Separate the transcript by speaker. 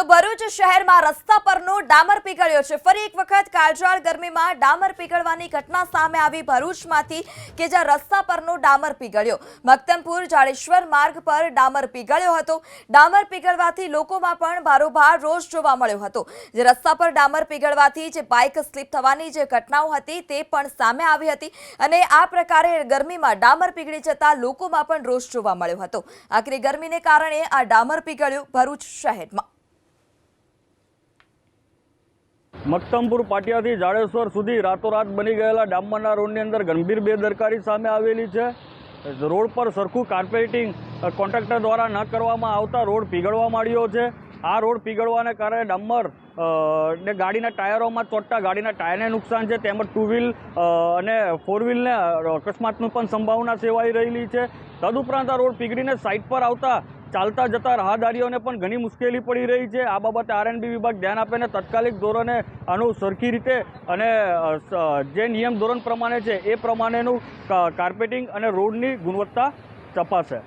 Speaker 1: તો ભરૂચ શહેરમાં રસ્તા પરનો ડામર પીગળ્યો છે. ફરી એક વખત કાળઝાળ ગરમીમાં ડામર પીગળવાની ઘટના સામે આવી ભરૂચમાંથી કે જ્યાં રસ્તા પરનો ડામર પીગળ્યો. મક્તમપુર જાડેશ્વર માર્ગ પર ડામર પીગળ્યો હતો. ડામર પીગળવાથી લોકોમાં પણ ભારોભાર રોષ જોવા મળ્યો હતો. જે રસ્તા પર ડામર પીગળવાથી જે બાઇક સ્લીપ થવાની જે ઘટનાઓ હતી તે પણ સામે આવી હતી અને આ પ્રકારે ગરમીમાં ડામર પીગળી જતા લોકોમાં પણ રોષ જોવા મળ્યો હતો. આખરે ગરમીને કારણે આ ડામર પીગળ્યું ભરૂચ શહેરમાં.
Speaker 2: મક્તમપુર પાટિયાથી જાડેશ્વર સુધી રાતોરાત બની ગયેલા ડામરના રોડની અંદર ગંભીર બેદરકારી સામે આવેલી છે. રોડ પર સરખું કાર્પેટિંગ કોન્ટ્રાક્ટર દ્વારા ન કરવામાં આવતા રોડ પીગળવા માંડ્યો છે. આ રોડ પીગળવાને કારણે ડામર ને ગાડીના ટાયરોમાં ચોટતા ગાડીના ટાયરને નુકસાન છે. તેમજ ટુ વ્હીલ અને ફોર વ્હીલને અકસ્માતની પણ સંભાવના સેવાઈ રહેલી છે. તદુપરાંત આ રોડ પીગળીને સાઈડ પર આવતા ચાલતા જતા રાહદારીઓને પણ ઘણી મુશ્કેલી પડી રહી છે. આ બાબતે આરએનબી વિભાગ ધ્યાન આપે ને તાત્કાલિક ધોરણે આનું સરખી રીતે અને જે નિયમ ધોરણ પ્રમાણે છે, એ પ્રમાણેનું કાર્પેટિંગ અને રોડની ગુણવત્તા તપાસે.